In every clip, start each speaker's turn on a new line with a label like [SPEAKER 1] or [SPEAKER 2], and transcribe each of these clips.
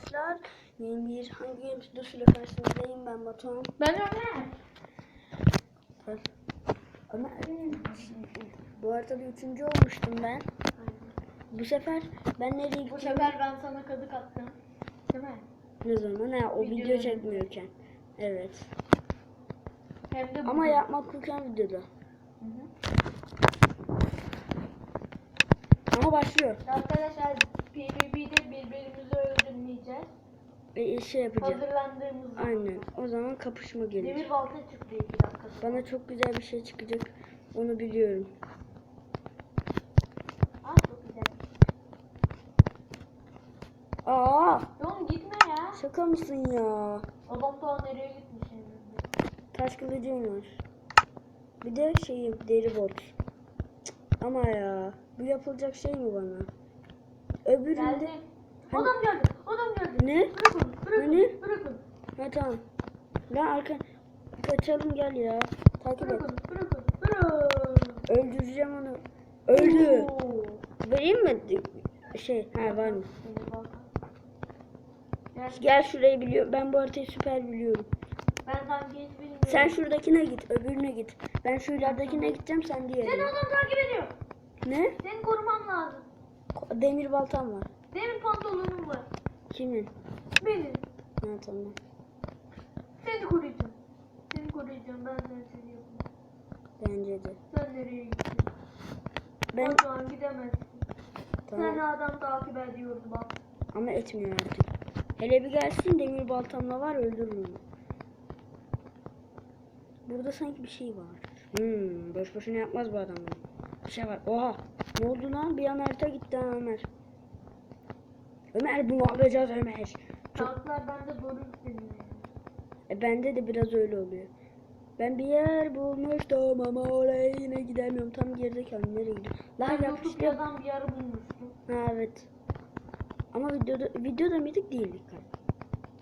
[SPEAKER 1] arkadaşlar. Yeni bir hangi game videosuyla karşınızdayım ben Batuhan.
[SPEAKER 2] Ben Ömer.
[SPEAKER 1] Ama bu arada bir üçüncü olmuştum ben. Bu sefer ben nereye
[SPEAKER 2] Bu
[SPEAKER 1] gittim?
[SPEAKER 2] sefer ben sana kadık attım. Değil mi?
[SPEAKER 1] Ne zaman? Ha, o video
[SPEAKER 2] Videoda.
[SPEAKER 1] çekmiyorken. Evet.
[SPEAKER 2] Hem de
[SPEAKER 1] Ama yapmak yokken videoda.
[SPEAKER 2] Hı hı.
[SPEAKER 1] Ama başlıyor.
[SPEAKER 2] Arkadaşlar PvP'de birbirimizi.
[SPEAKER 1] E, şey yapacağız.
[SPEAKER 2] Hazırlandığımız
[SPEAKER 1] Aynen. O zaman kapışma gelir.
[SPEAKER 2] Demir balta çıktı iki dakika. sonra.
[SPEAKER 1] Bana çok güzel bir şey çıkacak. Onu biliyorum.
[SPEAKER 2] Aa çok güzel.
[SPEAKER 1] Aa!
[SPEAKER 2] Oğlum gitme ya.
[SPEAKER 1] Şaka mısın ya?
[SPEAKER 2] Adam daha nereye gitmiş yani.
[SPEAKER 1] Taş kılıcım var. Bir de şeyim deri bot. Cık, Ama ya bu yapılacak şey mi bana? Öbüründe
[SPEAKER 2] Geldi. Adam geldi. Adam geldi.
[SPEAKER 1] Ne?
[SPEAKER 2] Bırakın.
[SPEAKER 1] Tamam. Ben arka kaçalım gel ya. Takip et.
[SPEAKER 2] Bırakın. Bırakın. Bırakın.
[SPEAKER 1] Öldüreceğim onu. Öldü. Vereyim mi? Şey ha var mı?
[SPEAKER 2] Gel.
[SPEAKER 1] Şurayı biliyorum. Ben bu haritayı süper biliyorum.
[SPEAKER 2] Ben hiç bilmiyorum.
[SPEAKER 1] Sen şuradakine git, öbürüne git. Ben şu ileridekine gideceğim, sen diğerine.
[SPEAKER 2] adam takip ediyor.
[SPEAKER 1] Ne?
[SPEAKER 2] Seni korumam lazım.
[SPEAKER 1] Demir baltam var.
[SPEAKER 2] Demir pantolonum var.
[SPEAKER 1] Kimin?
[SPEAKER 2] Benim.
[SPEAKER 1] Ha tamam.
[SPEAKER 2] Seni koruyacağım. Seni koruyacağım. Ben seni seviyorum.
[SPEAKER 1] Bence de.
[SPEAKER 2] Sen nereye gittin?
[SPEAKER 1] Ben
[SPEAKER 2] Batuhan gidemezsin. Seni
[SPEAKER 1] tamam
[SPEAKER 2] adam takip ediyordu bak.
[SPEAKER 1] ama etmiyor artık. Hele bir gelsin demir baltamla var öldürürüm. Burada sanki bir şey var. Hmm, boş boşuna yapmaz bu adam bunu. Bir şey var. Oha. Ne oldu lan? Bir an harita gitti ha Ömer. Ömer bunu alacağız Ömer. Çok
[SPEAKER 2] Tanklar bende doğru istemiyor.
[SPEAKER 1] Bende de biraz öyle oluyor. Ben bir yer bulmuştum ama oraya yine gidemiyorum. Tam gerizekalı nereye gidiyorum? Lan yapıştı.
[SPEAKER 2] Bir yer bulmuştum.
[SPEAKER 1] Ha evet. Ama videoda videoda mıydık değildik galiba.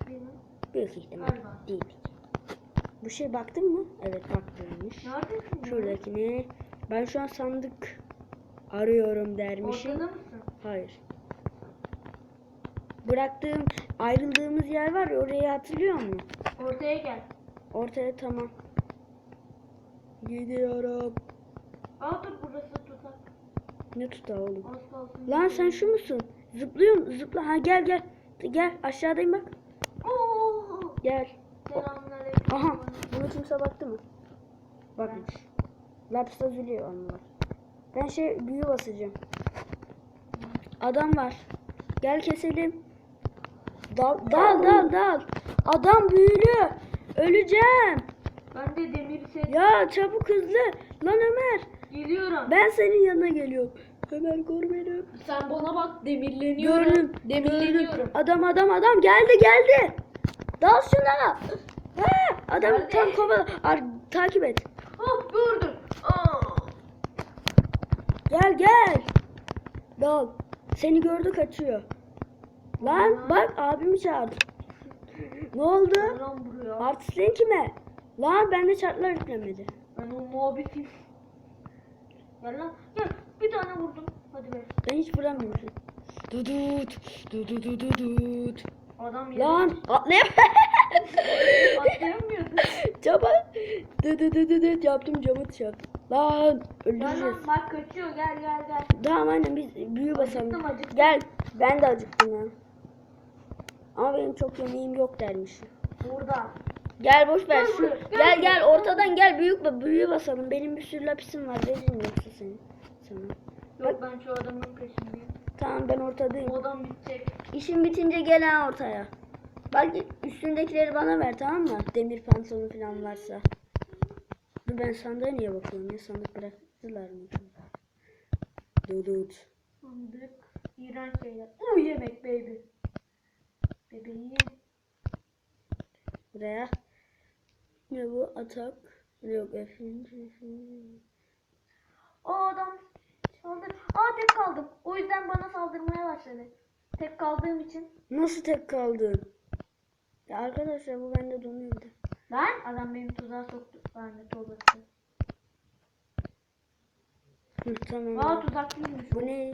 [SPEAKER 2] Benim.
[SPEAKER 1] Büyük ihtimal
[SPEAKER 2] Galiba.
[SPEAKER 1] değildik. Bu şey baktın mı? Evet baktırmış.
[SPEAKER 2] Neredesin? ya?
[SPEAKER 1] Şuradakine. Ben şu an sandık arıyorum dermişim.
[SPEAKER 2] Ortada mısın?
[SPEAKER 1] Hayır. Bıraktığım ayrıldığımız yer var ya orayı hatırlıyor musun?
[SPEAKER 2] Ortaya gel.
[SPEAKER 1] Ortaya tamam. Gidiyorum.
[SPEAKER 2] Aa dur burası tuzak.
[SPEAKER 1] Ne tutar oğlum? Lan sen şu musun? Zıplıyorsun. Zıpla. Ha gel gel. Gel aşağıdayım bak.
[SPEAKER 2] Oo.
[SPEAKER 1] Gel.
[SPEAKER 2] Selamünaleyküm.
[SPEAKER 1] Aha. Bunu kimse baktı mı? Bakmış. Lapis lazuli onlar. Ben şey büyü basacağım. Adam var. Gel keselim. Dal dal dal dal. Adam büyülü. Öleceğim.
[SPEAKER 2] Ben de demir set
[SPEAKER 1] Ya çabuk hızlı. Lan Ömer.
[SPEAKER 2] geliyorum.
[SPEAKER 1] Ben senin yanına geliyorum. Ömer gör beni.
[SPEAKER 2] Sen bana bak demirleniyorum.
[SPEAKER 1] Gördüm.
[SPEAKER 2] Demirleniyorum.
[SPEAKER 1] gördüm. Adam adam adam geldi geldi. Dal şuna. Ha, adam
[SPEAKER 2] Geldi.
[SPEAKER 1] tam kovala. Ar- takip et.
[SPEAKER 2] Hop gördüm. Aa.
[SPEAKER 1] Gel gel. Dal. Seni gördü kaçıyor. Lan bak abimi çağırdı. Ne oldu? Artistliğin kime? Lan bende çarklar yüklemedi.
[SPEAKER 2] Ben o muhabbetim. Gel lan. Gel. Bir tane vurdum. Hadi ver.
[SPEAKER 1] Ben hiç vuramıyorum. Dudut. Dududududut.
[SPEAKER 2] Adam yedi.
[SPEAKER 1] Lan atlayam.
[SPEAKER 2] Atlayamıyordu.
[SPEAKER 1] Cama. Dududududut yaptım camı çarptım. Lan öldüreceğiz.
[SPEAKER 2] lan bak kaçıyor. Gel gel gel.
[SPEAKER 1] Tamam annem biz büyü basalım.
[SPEAKER 2] Acıktım, acıktım.
[SPEAKER 1] Gel. Ben de acıktım ya. Ama benim çok yemeğim yok dermiş.
[SPEAKER 2] Burada.
[SPEAKER 1] Gel boş ver.
[SPEAKER 2] Gel
[SPEAKER 1] Şu, gel
[SPEAKER 2] gel
[SPEAKER 1] gel, ortadan gel büyük büyüğü basalım. Benim bir sürü lapisim var. Veririm yoksa senin. Sana.
[SPEAKER 2] Yok ben şu adamın peşindeyim.
[SPEAKER 1] Tamam ben ortadayım.
[SPEAKER 2] Adam bitecek.
[SPEAKER 1] İşin bitince gel ha ortaya. Bak üstündekileri bana ver tamam mı? Demir pantolon falan varsa. Dur ben sandığa niye bakıyorum ya? Sandık bıraktılar mı? Dudut.
[SPEAKER 2] Sandık. İğrenç şeyler. O yemek baby. Bebeğim.
[SPEAKER 1] Buraya. Ne bu? Atak. Yok efendim.
[SPEAKER 2] O adam saldır. Aa tek kaldım. O yüzden bana saldırmaya başladı. Tek kaldığım için.
[SPEAKER 1] Nasıl tek kaldın? Ya arkadaşlar bu bende donuyordu.
[SPEAKER 2] Lan adam beni tuzağa soktu. Ben de tozası.
[SPEAKER 1] Hı, tamam.
[SPEAKER 2] Aa tuzaklıymış.
[SPEAKER 1] Bu ne?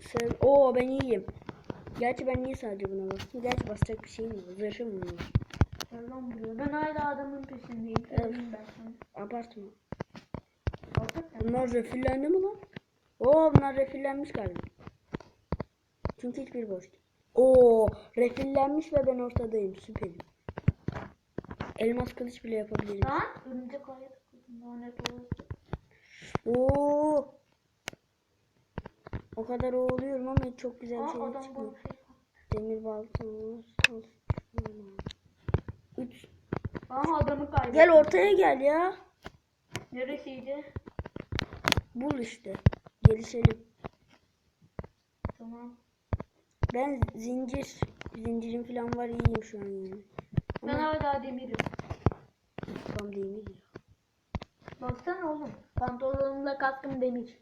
[SPEAKER 1] Sen... Oo ben iyiyim. Gerçi ben niye sadece buna bastım? Gerçi basacak bir şeyim yok. Zırhım mı var?
[SPEAKER 2] Ben hala adamın peşindeyim.
[SPEAKER 1] Evet. Abartma.
[SPEAKER 2] Hakikaten.
[SPEAKER 1] Bunlar refillendi mi lan? Oo bunlar refillenmiş galiba. Çünkü hiçbir boş değil. Oo refillenmiş ve ben ortadayım. Süperim. Elmas kılıç bile yapabilirim.
[SPEAKER 2] Lan örümcek olası.
[SPEAKER 1] Oo. O kadar oluyorum ama hiç çok güzel
[SPEAKER 2] Aa
[SPEAKER 1] şey
[SPEAKER 2] adam
[SPEAKER 1] çıkmıyor.
[SPEAKER 2] şey.
[SPEAKER 1] Demir balta olsun. Üç.
[SPEAKER 2] Aa adamı kaybettim.
[SPEAKER 1] Gel ortaya gel ya.
[SPEAKER 2] Neresiydi?
[SPEAKER 1] Bul işte. Gelişelim.
[SPEAKER 2] Tamam.
[SPEAKER 1] Ben zincir. Zincirim falan var iyiyim şu an yani.
[SPEAKER 2] Ben hala demirim.
[SPEAKER 1] Tam mi?
[SPEAKER 2] Baksana oğlum. Pantolonumla kaskım demir.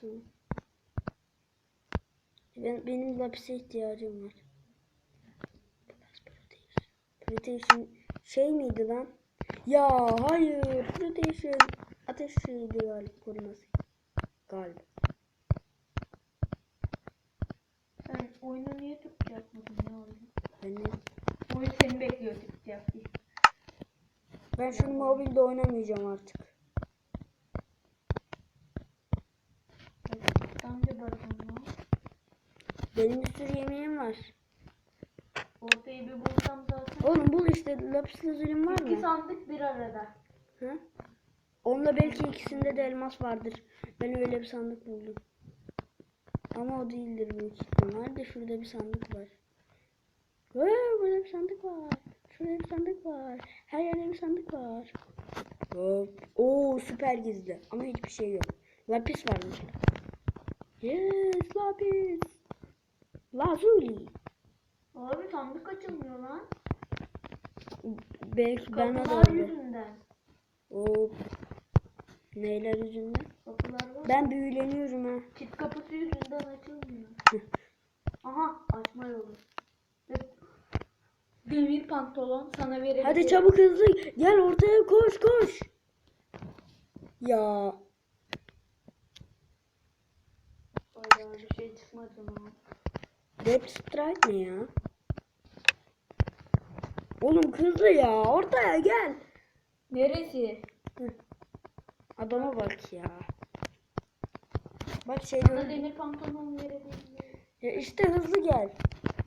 [SPEAKER 1] Tamam. Ben, benim lapise ihtiyacım var. Protection şey miydi lan? Ya hayır. Protection ateş şeydi galiba koruması. Galiba.
[SPEAKER 2] Sen oyunu niye Türkçe yapmadın ya oyunu?
[SPEAKER 1] Ben, de-
[SPEAKER 2] Oyun seni bekliyor Türkçe yap diye.
[SPEAKER 1] ben şunu mobilde oynamayacağım artık.
[SPEAKER 2] Ben de bakıyorum lan.
[SPEAKER 1] Benim bir sürü yemeğim var.
[SPEAKER 2] Ortayı bir bulsam zaten.
[SPEAKER 1] Oğlum bul işte lapis lazulim var
[SPEAKER 2] İki
[SPEAKER 1] mı?
[SPEAKER 2] sandık bir arada.
[SPEAKER 1] Hı? Onda belki ikisinde de elmas vardır. Ben öyle bir sandık buldum. Ama o değildir büyük ihtimal. de şurada bir sandık var. Ee, burada bir sandık var. Şurada bir sandık var. Her yerde bir sandık var. Hop. Oo süper gizli. Ama hiçbir şey yok. Lapis varmış. Yes lapis. Lazuli.
[SPEAKER 2] Abi sandık açılmıyor lan.
[SPEAKER 1] Belki bana da
[SPEAKER 2] Kapılar
[SPEAKER 1] öyle.
[SPEAKER 2] yüzünden.
[SPEAKER 1] Hop. Neyler yüzünden?
[SPEAKER 2] Kapılar var.
[SPEAKER 1] Ben büyüleniyorum ha.
[SPEAKER 2] Çift kapısı yüzünden açılmıyor. Aha açma yolu. Demir pantolon sana verebilirim.
[SPEAKER 1] Hadi çabuk hızlı gel ortaya koş koş. Ya
[SPEAKER 2] Hayda bir şey çıkmadı lan.
[SPEAKER 1] Death Strike ne ya? Oğlum hızlı ya ortaya gel.
[SPEAKER 2] Neresi?
[SPEAKER 1] Adama bak ya. Bak şey
[SPEAKER 2] Bana demir pantolon verebilirim.
[SPEAKER 1] ya işte hızlı gel.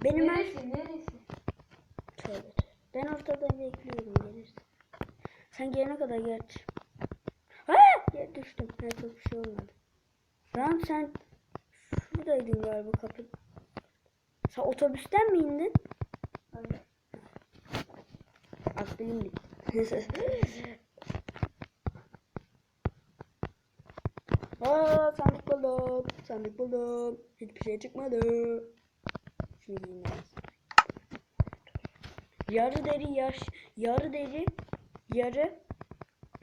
[SPEAKER 1] Benim her
[SPEAKER 2] Neresi? Neresi?
[SPEAKER 1] Tövbe. Ben ortada bekliyorum gelirsin. Sen gelene kadar geç. Ha! Ya düştüm. Çok bir şey olmadı. Lan sen şuradaydın galiba kapı. Sen otobüsten mi indin?
[SPEAKER 2] Hayır.
[SPEAKER 1] Aklım gitti. Aa sandık buldum. Sandık buldum. Hiçbir şey çıkmadı. Şunu giyeyim. Yarı deri yaş, yarı deri, yarı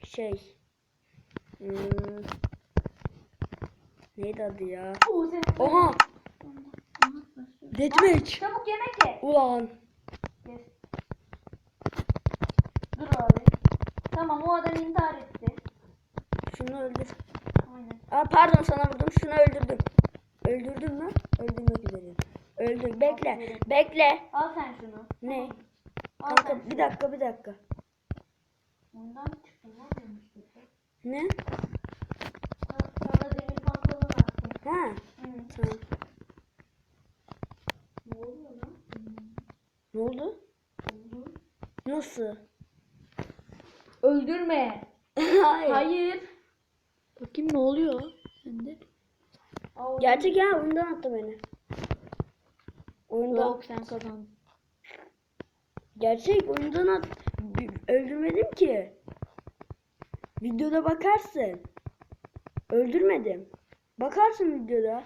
[SPEAKER 1] şey. Hmm. Neydi adı ya? Oha! Deathmatch!
[SPEAKER 2] Çabuk yemek ye.
[SPEAKER 1] Ulan!
[SPEAKER 2] Yes. Dur abi. Tamam o adam intihar etti.
[SPEAKER 1] Şunu öldür.
[SPEAKER 2] Aynen.
[SPEAKER 1] Aa pardon sana vurdum. Şunu öldürdüm. Öldürdüm mü? Öldürmek üzereyim. Öldür. Bekle. Bekle.
[SPEAKER 2] Al sen şunu.
[SPEAKER 1] Ne?
[SPEAKER 2] Al
[SPEAKER 1] Kanka bir dakika bir dakika.
[SPEAKER 2] Ondan yanlışlıkla?
[SPEAKER 1] Ne?
[SPEAKER 2] Sa- Sana demir pantolon attım.
[SPEAKER 1] Ha.
[SPEAKER 2] Hı.
[SPEAKER 1] Tamam.
[SPEAKER 2] Ne oluyor lan?
[SPEAKER 1] Ne oldu?
[SPEAKER 2] Oldu.
[SPEAKER 1] Nasıl?
[SPEAKER 2] Öldürme.
[SPEAKER 1] Hayır.
[SPEAKER 2] Hayır.
[SPEAKER 1] Bakayım ne oluyor? Sende. Gerçek ya oyundan attı beni. Oyundan.
[SPEAKER 2] Yok sen kazandın.
[SPEAKER 1] Gerçek oyundan at. Öldürmedim ki. Videoda bakarsın. Öldürmedim. Bakarsın videoda.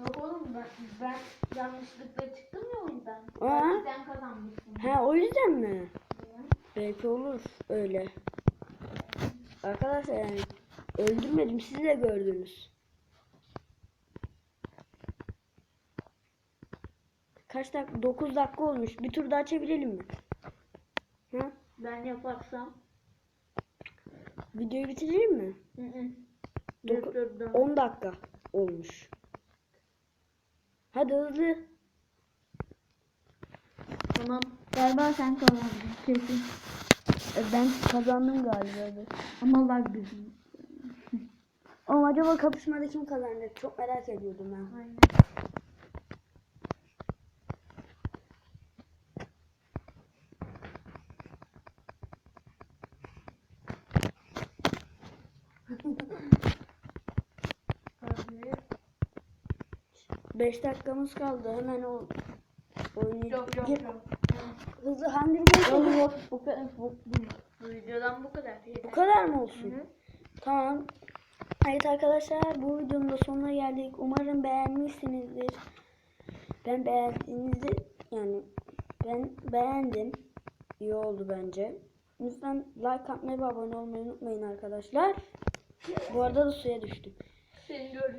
[SPEAKER 2] Yok oğlum ben, ben yanlışlıkla çıktım ya oyundan.
[SPEAKER 1] Aa.
[SPEAKER 2] Belki sen kazanmışsın.
[SPEAKER 1] Ha o yüzden mi?
[SPEAKER 2] Hı.
[SPEAKER 1] Belki olur öyle. Arkadaşlar yani öldürmedim siz de gördünüz. Kaç dakika? 9 dakika olmuş. Bir tur daha çevirelim mi? Ha?
[SPEAKER 2] Ben yaparsam.
[SPEAKER 1] Videoyu bitirelim mi?
[SPEAKER 2] Hı hı.
[SPEAKER 1] Doku-
[SPEAKER 2] Dur, dur, dur.
[SPEAKER 1] 10 dakika olmuş. Hadi hızlı.
[SPEAKER 2] Tamam. Galiba sen kazandın. Kesin.
[SPEAKER 1] E, Ben kazandım galiba.
[SPEAKER 2] Ama lag bizim.
[SPEAKER 1] Oğlum acaba kapışmada kim kazanacak? Çok merak ediyordum ben.
[SPEAKER 2] Aynen. Abi.
[SPEAKER 1] 5 dakikamız kaldı. Hemen o oynayacağız.
[SPEAKER 2] Yok yok yok.
[SPEAKER 1] Hızlı Games
[SPEAKER 2] Yok yok bu kadar bu, bu, videodan bu kadar.
[SPEAKER 1] Bu kadar mı olsun?
[SPEAKER 2] Hı hı.
[SPEAKER 1] Tamam. Evet arkadaşlar bu videonun da sonuna geldik. Umarım beğenmişsinizdir. Ben beğendiğinizi yani ben beğendim. İyi oldu bence. Lütfen like atmayı ve abone olmayı unutmayın arkadaşlar. Bu arada da suya düştüm.
[SPEAKER 2] Seni gördüm.